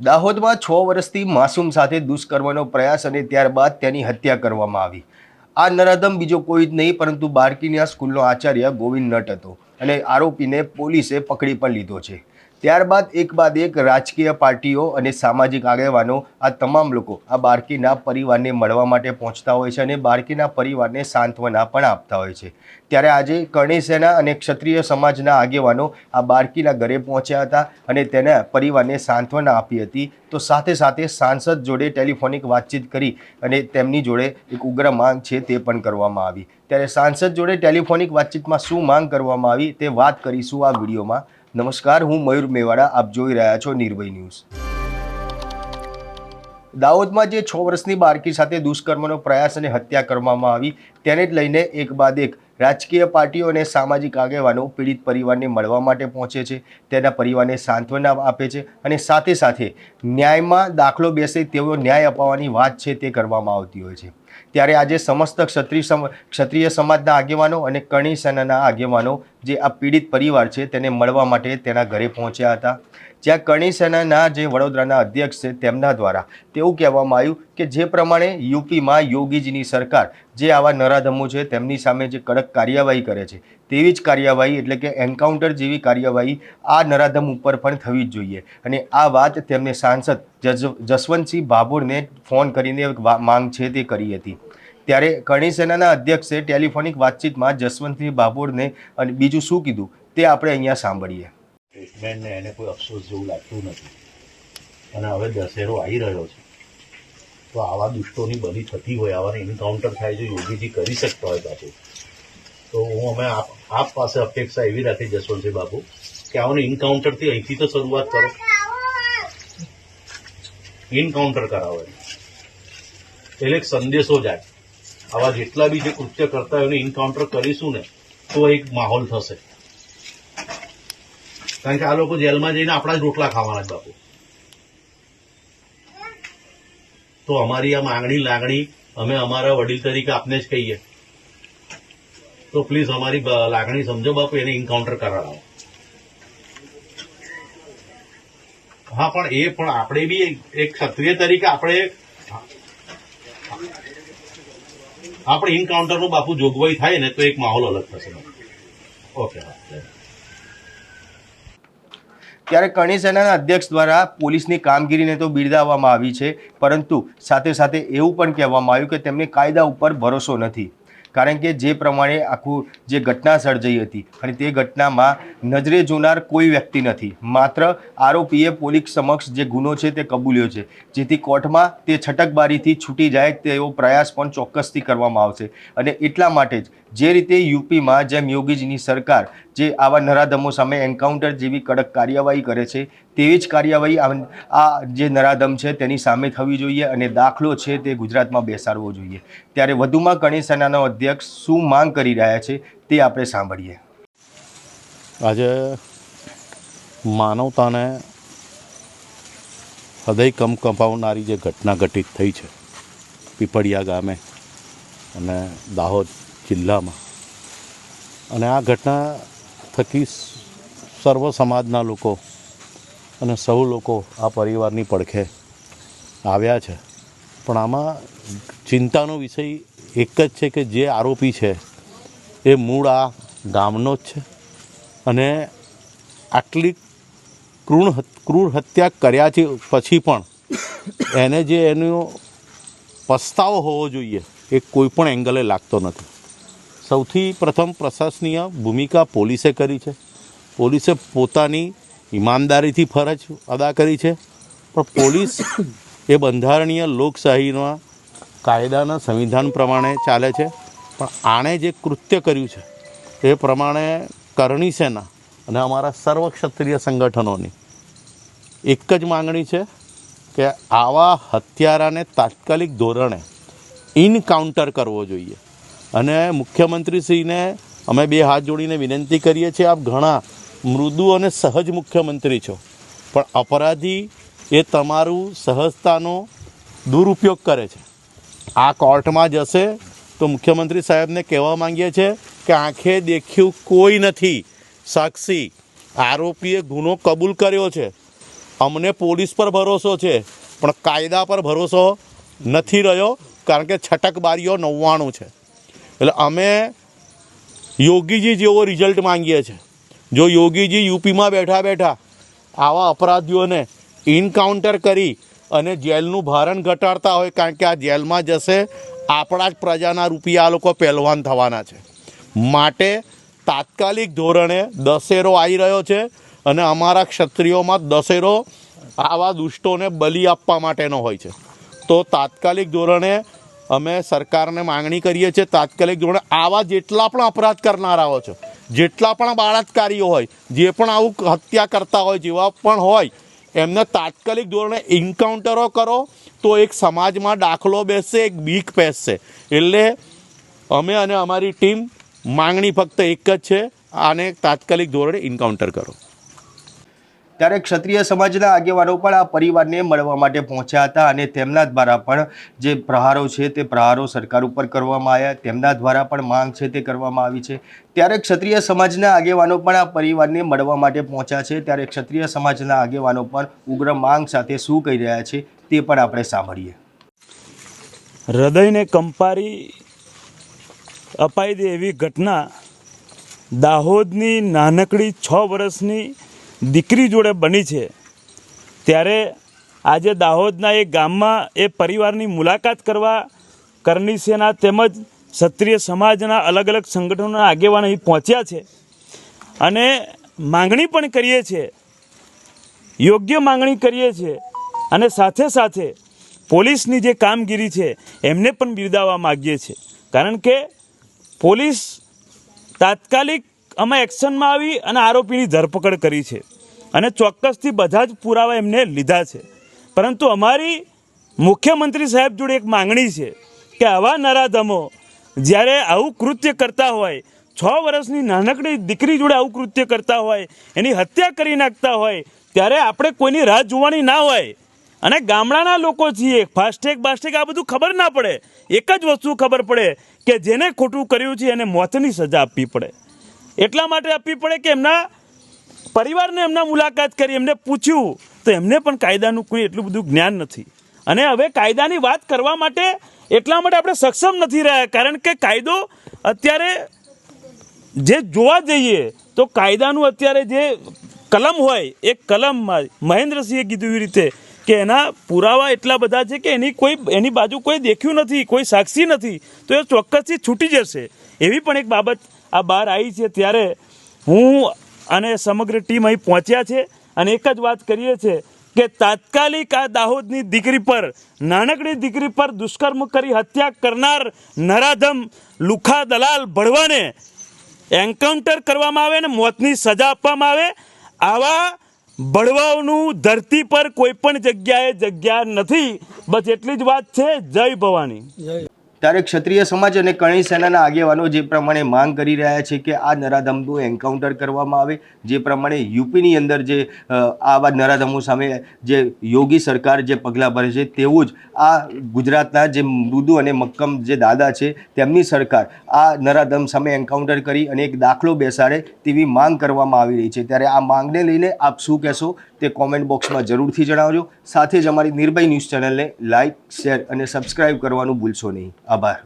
દાહોદમાં છ વર્ષથી માસૂમ સાથે દુષ્કર્મનો પ્રયાસ અને ત્યારબાદ તેની હત્યા કરવામાં આવી. આ નરાધમ બીજો કોઈ જ નહીં, પરંતુ બાળકીની આ સ્કૂલનો આચાર્ય ગોવિંદ નટ હતો અને આરોપીને પોલીસે પકડી પણ લીધો છે. ત્યારબાદ એક બાદ એક રાજકીય પાર્ટીઓ અને સામાજિક આગેવાનો આ તમામ લોકો આ બાળકીના પરિવારને મળવા માટે પહોંચતા હોય છે અને બાળકીના પરિવારને સાંત્વના પણ આપતા હોય છે. ત્યારે આજે કરણી સેના અને ક્ષત્રિય સમાજના આગેવાનો આ બાળકીના ઘરે પહોંચ્યા હતા અને તેના પરિવારને સાંત્વના આપી હતી. તો સાથે સાથે સાંસદ જોડે ટેલિફોનિક વાતચીત કરી અને તેમની જોડે એક ઉગ્ર માંગ છે તે પણ કરવામાં આવી. ત્યારે સાંસદ જોડે ટેલિફોનિક વાતચીતમાં શું માંગ કરવામાં આવી તે વાત કરીશું આ વિડીયોમાં. નમસ્કાર, હું મયુર મેવાડા, આપ જોઈ રહ્યા છો નિર્ભય ન્યૂઝ. દાહોદમાં જે છ વર્ષની બાળકી સાથે દુષ્કર્મનો પ્રયાસ અને હત્યા કરવામાં આવી, તેને જ લઈને એક બાદ એક રાજકીય પાર્ટીઓ અને સામાજિક આગેવાનો પીડિત પરિવારને મળવા માટે પહોંચે છે. તેના પરિવારને સાંત્વના આપે છે અને સાથે સાથે ન્યાયમાં દાખલો બેસે તેવો ન્યાય અપાવવાની વાત છે તે કરવામાં આવતી હોય છે. ત્યારે આજે સમસ્ત ક્ષત્રિય ક્ષત્રિય સમાજના આગેવાનો અને કરણી સેનાના આગેવાનો જે આ પીડિત પરિવાર છે તેને મળવા માટે તેના ઘરે પહોંચ્યા હતા. જ્યાં કરણી સેનાના જે વડોદરાના અધ્યક્ષ છે તેમના દ્વારા તેવું કહેવામાં આવ્યું કે જે પ્રમાણે યુપીમાં યોગીજીની સરકાર જે આવા નરાધમો છે તેમની સામે જે કડક કાર્યવાહી કરે છે, તેવી જ કાર્યવાહી એટલે કે એન્કાઉન્ટર જેવી કાર્યવાહી આ નરાધમ ઉપર પણ થવી જ જોઈએ. અને આ વાત તેમને સાંસદ જસવંતસિંહ ભાભોરને ફોન કરીને માંગ છે તે કરી હતી. ત્યારે કરણી સેનાના અધ્યક્ષે ટેલિફોનિક વાતચીતમાં જસવંતસિંહ બાબોરને અને બીજું શું કીધું તે આપણે અહીંયા સાંભળીએ. ટ્રીટમેન્ટને એને કોઈ અફસોસ જેવું લાગતું નથી. અને હવે દશેરો આવી રહ્યો છે. તો આવા દુષ્ટોની બલી થતી હોય, આવાને એન્કાઉન્ટર થાય જો યોગીજી કરી શકતા હોય પાછું તો હું અમે આપ આપ પાસે અપેક્ષા એવી રાખી જસવંતસિંહ બાપુ કે આવાને એન્કાઉન્ટરથી અહીંથી તો શરૂઆત કરો. એન્કાઉન્ટર કરાવો એટલે એક સંદેશો જાય. આવા જેટલા બી જે કૃત્ય કરતા એને ઇન્કાઉન્ટર કરીશું ને, તો એક માહોલ થશે. કારણ કે આ લોકો જેલમાં જઈને આપણા જ રોટલા ખાવાના જ બાપુ. તો અમારી આ માંગણી લાગણી અમે અમારા વડીલ તરીકે આપને જ કહીએ. તો પ્લીઝ અમારી લાગણી સમજો બાપુ, એને ઇન્કાઉન્ટર કરાવો. હા, પણ એ પણ આપણે બી એક ક્ષત્રિય તરીકે આપણે આપણે એન્કાઉન્ટરનું બાપુ જોગવાઈ થાય ને તો એક માહોલ અલગ થશે. ઓકે ત્યારે કરણી સેનાના અધ્યક્ષ દ્વારા પોલીસની કામગીરીને તો બિરદાવવામાં આવી છે, પરંતુ સાથે સાથે એવું પણ કહેવામાં આવ્યું કે તેમને કાયદા ઉપર ભરોસો નથી. કારણ કે જે પ્રમાણે આખું જે ઘટના સર્જાઈ હતી અને તે ઘટનામાં નજરે જોનાર કોઈ વ્યક્તિ નથી. માત્ર આરોપીએ પોલીસ સમક્ષ જે ગુનો છે તે કબૂલ્યો છે. જેથી કોર્ટમાં તે છટકબારીથી છૂટી જાય તેવો પ્રયાસ પણ ચોક્કસથી કરવામાં આવશે. અને એટલા માટે જ જે રીતે યુપીમાં જેમ યોગીજીની સરકાર જે આવા નરાધમો સામે એન્કાઉન્ટર જેવી કડક કાર્યવાહી કરે છે, તેવી જ કાર્યવાહી આ- જે નરાધમ છે તેની સામે થવી જોઈએ અને દાખલો છે તે ગુજરાતમાં બેસાડવો જોઈએ. ત્યારે વધુમાં કરણી સેનાનો અધ્યક્ષ શું માંગ કરી રહ્યા છે તે આપણે સાંભળીએ. આજે માનવતાને હૃદય કમ કંપાવનારી જે ઘટના ઘટિત થઈ છે, પીપળિયા ગામે અને દાહોદ જિલ્લામાં. અને આ ઘટના થકી સર્વ સમાજના લોકો અને સૌ લોકો આ પરિવારની પડખે આવ્યા છે. પણ આમાં ચિંતાનો વિષય એક જ છે કે જે આરોપી છે એ મૂળ આ ગામનો જ છે અને આટલી ક્રૂણ ક્રૂર હત્યા કર્યા છે પછી પણ એને જે એનો પસ્તાવો હોવો જોઈએ એ કોઈ પણ એંગલે લાગતો નથી. સૌથી પ્રથમ પ્રશાસનીય ભૂમિકા પોલીસે કરી છે. પોલીસે પોતાની ઈમાનદારીથી ફરજ અદા કરી છે. પણ પોલીસ એ બંધારણીય લોકશાહીના કાયદાના સંવિધાન પ્રમાણે ચાલે છે. પણ આણે જે કૃત્ય કર્યું છે, એ પ્રમાણે કરણી સેના અને અમારા સર્વ ક્ષત્રિય સંગઠનોની એક જ માંગણી છે કે આવા હત્યારાને તાત્કાલિક ધોરણે ઇનકાઉન્ટર કરવો જોઈએ. અને મુખ્યમંત્રીશ્રીને અમે બે હાથ જોડીને વિનંતી કરીએ છીએ, આપ ઘણા મૃદુ અને સહજ મુખ્યમંત્રી છો. પણ અપરાધી એ તમારું સહજતાનો દુરુપયોગ કરે છે. આ કોર્ટમાં જશે તો મુખ્યમંત્રી સાહેબને કહેવા માંગીએ છીએ કે આંખે દેખ્યું કોઈ નથી. સાક્ષી, આરોપીએ ગુનો કબૂલ કર્યો છે. અમને પોલીસ પર ભરોસો છે, પણ કાયદા પર ભરોસો નથી રહ્યો, કારણ કે છટકબારીઓ નવ્વાણું છે. એટલે અમે યોગીજી જેવો રિઝલ્ટ માંગીએ છીએ. જો યોગીજી યુપીમાં બેઠા બેઠા આવા અપરાધીઓને ઇનકાઉન્ટર કરી અને જેલનું ભારણ ઘટાડતા હોય, કારણ કે આ જેલમાં જશે, આપણા જ પ્રજાના રૂપિયા આ લોકો પહેલવાન થવાના છે. માટે તાત્કાલિક ધોરણે દશેરો આવી રહ્યો છે અને અમારા ક્ષત્રિયોમાં દશેરો આવા દુષ્ટોને બલી આપવા માટેનો હોય છે. તો તાત્કાલિક ધોરણે અમે સરકારને માંગણી કરીએ છીએ તાત્કાલિક ધોરણે આવા જેટલા પણ અપરાધ કરનારાઓ છે, જેટલા પણ બાળાત્કારીઓ હોય, જે પણ આવું હત્યા કરતા હોય, જેવા પણ હોય, એમને તાત્કાલિક ધોરણે એન્કાઉન્ટરો કરો તો એક સમાજમાં દાખલો બેસશે, એક બીક બેસશે એટલે અમે અને અમારી ટીમ માંગણી ફક્ત એક જ છે, આને તાત્કાલિક ધોરણે એન્કાઉન્ટર કરો. ત્યારે ક્ષત્રિય સમાજના આગેવાનો પણ આ પરિવારને મળવા માટે પહોંચ્યા હતા અને તેમના દ્વારા પણ જે પ્રહારો છે તે પ્રહારો સરકાર ઉપર કરવામાં આવ્યા. તેમના દ્વારા પણ માંગ છે તે કરવામાં આવી છે. ત્યારે ક્ષત્રિય સમાજના આગેવાનો પણ આ પરિવારને મળવા માટે પહોંચ્યા છે. ત્યારે ક્ષત્રિય સમાજના આગેવાનો પણ ઉગ્ર માંગ સાથે શું કહી રહ્યા છે તે પણ આપણે સાંભળીએ. હૃદયને કંપારી અપાઈ દે એવી ઘટના દાહોદની નાનકડી છ વર્ષની દીકરી જોડે બની છે. ત્યારે આજે દાહોદના એ ગામમાં એ પરિવારની મુલાકાત કરવા કરની સેના તેમજ ક્ષત્રિય સમાજના અલગ અલગ સંગઠનોના આગેવાન અહીં પહોંચ્યા છે. અને માંગણી પણ કરીએ છીએ. યોગ્ય માંગણી કરીએ છીએ. અને સાથે સાથે પોલીસની જે કામગીરી છે, એમને પણ બિરદાવવા માગીએ છીએ. કારણ કે પોલીસ તાત્કાલિક અમે એક્શનમાં આવી અને આરોપીની ધરપકડ કરી છે. અને ચોક્કસથી બધા જ પુરાવા એમને લીધા છે. પરંતુ અમારી મુખ્યમંત્રી સાહેબ જોડે એક માંગણી છે કે આવા નરાધમો જ્યારે આવું કૃત્ય કરતા હોય, છ વર્ષની નાનકડી દીકરી જોડે આવું કૃત્ય કરતા હોય, એની હત્યા કરી નાખતા હોય, ત્યારે આપણે કોઈની રાહ જોવાની ના હોય. અને ગામડાના લોકો છીએ, ફાસ્ટેગ, બાસ્ટેગ, આ બધું ખબર ના પડે. એક જ વસ્તુ ખબર પડે કે જેને ખોટું કર્યું છે એને મોતની સજા આપવી પડે. એટલા માટે આપવી પડે કે એમના પરિવારને એમના મુલાકાત કરી, એમને પૂછ્યું, તો એમને પણ કાયદાનું કોઈ એટલું બધું જ્ઞાન નથી. અને હવે કાયદાની વાત કરવા માટે એટલા માટે આપણે સક્ષમ નથી રહ્યા, કારણ કે કાયદો અત્યારે જે જોવા જઈએ, તો કાયદાનું અત્યારે જે કલમ હોય, એ કલમમાં મહેન્દ્રસિંહે કીધું એવી રીતે કે એના પુરાવા એટલા બધા છે કે એની કોઈ, એની બાજુ કોઈ દેખ્યું નથી, કોઈ સાક્ષી નથી, તો એ ચોક્કસથી છૂટી જશે. એવી પણ એક બાબત આ બહાર આવી છે. ત્યારે હું અને સમગ્ર ટીમ અહીં પહોંચ્યા છે અને એક જ વાત કરીએ છીએ કે તાત્કાલિક આ દાહોદની દીકરી પર, નાનકડી દીકરી પર દુષ્કર્મ કરી હત્યા કરનાર નરાધમ લુખા દલાલ ભળવાને એન્કાઉન્ટર કરવામાં આવે અને મોતની સજા આપવામાં આવે. આવા બળવાઓનું ધરતી પર કોઈ પણ જગ્યાએ જગ્યા નથી. બસ એટલી જ વાત છે. જય ભવાની. ત્યારે ક્ષત્રિય સમાજ અને કરણી સેનાના આગેવાનો જે પ્રમાણે માંગ કરી રહ્યા છે કે આ નરાધમનું એન્કાઉન્ટર કરવામાં આવે, જે પ્રમાણે યુપીની અંદર જે આવા નરાધમો સામે જે યોગી સરકાર જે પગલાં ભરે છે, તેવું જ આ ગુજરાતના જે મૃદુ અને મક્કમ જે દાદા છે, તેમની સરકાર આ નરાધમ સામે એન્કાઉન્ટર કરી અને એક દાખલો બેસાડે તેવી માંગ કરવામાં આવી રહી છે. ત્યારે આ માંગને લઈને આપ શું કહેશો તે કોમેન્ટ બોક્સમાં જરૂરથી જણાવજો. સાથે જ અમારી નિર્ભય ન્યૂઝ ચેનલને લાઇક શેર અને સબસ્ક્રાઇબ કરવાનું ભૂલશો નહીં. Aber